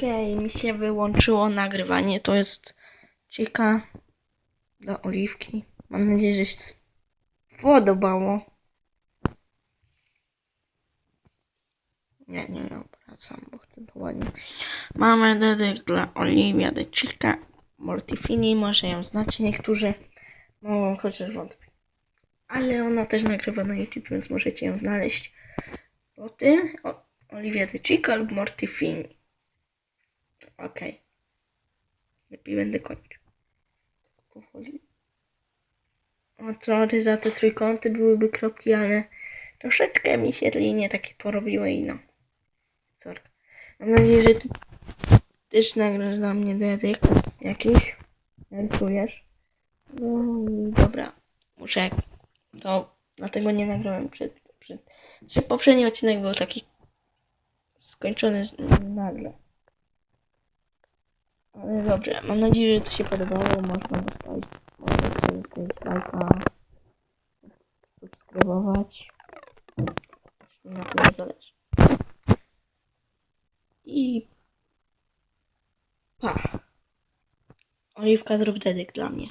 Okej, mi się wyłączyło nagrywanie. To jest cieka dla oliwki. Mam nadzieję, że się spodobało. Nie, nie, nie, wracam, bo chcę to ładnie. Mamy dedyk dla Oliwia de Chica Mortifini. Może ją znacie niektórzy. No, chociaż wątpię. Ale ona też nagrywa na YouTube, więc możecie ją znaleźć. Po tym o, Olivia de Chica lub Mortifini. Okej. Lepiej będę kończył. Powoli. O, sorry za te trójkąty byłyby kropki, ale troszeczkę mi się linie takie porobiły i no. Mam nadzieję, że ty też nagrasz dla mnie dedyk jakiś. Narysujesz. No dobra. Muszę. To dlatego nie nagrałem przed. przed że poprzedni odcinek był taki skończony nagle. Ale dobrze, mam nadzieję, że to się podobało. Można zostawić, można lajka, subskrybować. Na tym nie zależy. I pa. Oliwka, zrób dedyk dla mnie.